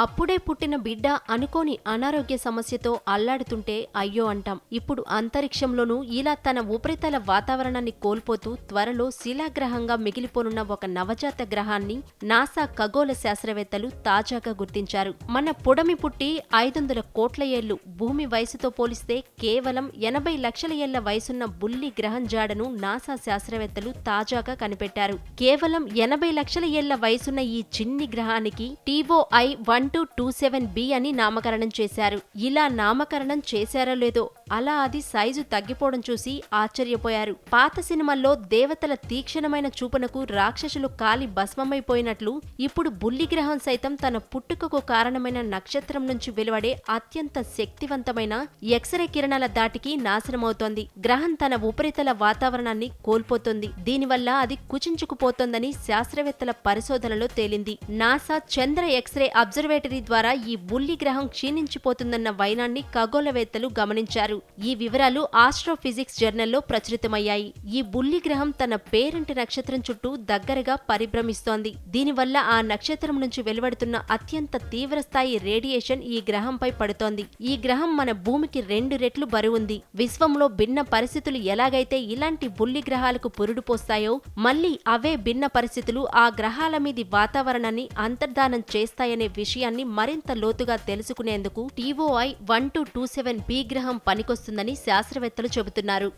అప్పుడే పుట్టిన బిడ్డ అనుకోని అనారోగ్య సమస్యతో అల్లాడుతుంటే అయ్యో అంటాం. ఇప్పుడు అంతరిక్షంలోనూ ఇలా తన ఉపరితల వాతావరణాన్ని కోల్పోతూ త్వరలో శిలాగ్రహంగా మిగిలిపోనున్న ఒక నవజాత గ్రహాన్ని నాసా ఖగోళ శాస్త్రవేత్తలు తాజాగా గుర్తించారు. మన పుడమి పుట్టి ఐదొందల కోట్ల ఏళ్ళు భూమి వయసుతో పోలిస్తే కేవలం ఎనభై లక్షల ఏళ్ళ వయసున్న బుల్లి గ్రహం జాడను నాసా శాస్త్రవేత్తలు తాజాగా కనిపెట్టారు. కేవలం ఎనభై లక్షల ఏళ్ళ వయసున్న ఈ చిన్ని గ్రహానికి TOI one two two seven B అని నామకరణం చేశారు. ఇలా నామకరణం చేశారో లేదో అలా అది సైజు తగ్గిపోవడం చూసి ఆశ్చర్యపోయారు. పాత సినిమాల్లో దేవతల తీక్షణమైన చూపునకు రాక్షసులు కాలి భస్మమైపోయినట్లు ఇప్పుడు బుల్లి గ్రహం సైతం తన పుట్టుకకు కారణమైన నక్షత్రం నుంచి వెలువడే అత్యంత శక్తివంతమైన ఎక్స్రే కిరణాల దాటికి నాశనమవుతోంది. గ్రహం తన ఉపరితల వాతావరణాన్ని కోల్పోతుంది. దీనివల్ల అది కుచించుకుపోతోందని శాస్త్రవేత్తల పరిశోధనలో తేలింది. నాసా చంద్ర ఎక్స్రే అబ్జర్వేటరీ ద్వారా ఈ బుల్లి గ్రహం క్షీణించిపోతుందన్న వైనాన్ని ఖగోళవేత్తలు గమనించారు. ఈ వివరాలు ఆస్ట్రోఫిజిక్స్ జర్నల్లో ప్రచురితమయ్యాయి. ఈ బుల్లి గ్రహం తన పేరంటి నక్షత్రం చుట్టూ దగ్గరగా పరిభ్రమిస్తోంది. దీనివల్ల ఆ నక్షత్రం నుంచి వెలువడుతున్న అత్యంత తీవ్రస్థాయి రేడియేషన్ ఈ గ్రహంపై పడుతోంది. ఈ గ్రహం మన భూమికి రెండు రెట్లు బరువుంది విశ్వంలో భిన్న పరిస్థితులు ఎలాగైతే ఇలాంటి బుల్లి గ్రహాలకు పురుడు పోస్తాయో మళ్ళీ అవే భిన్న పరిస్థితులు ఆ గ్రహాల మీది వాతావరణాన్ని అంతర్ధానం చేస్తాయనే విషయం విషయాన్ని మరింత లోతుగా తెలుసుకునేందుకు TOI one two two seven B గ్రహం పనికొస్తుందని శాస్త్రవేత్తలు చెబుతున్నారు.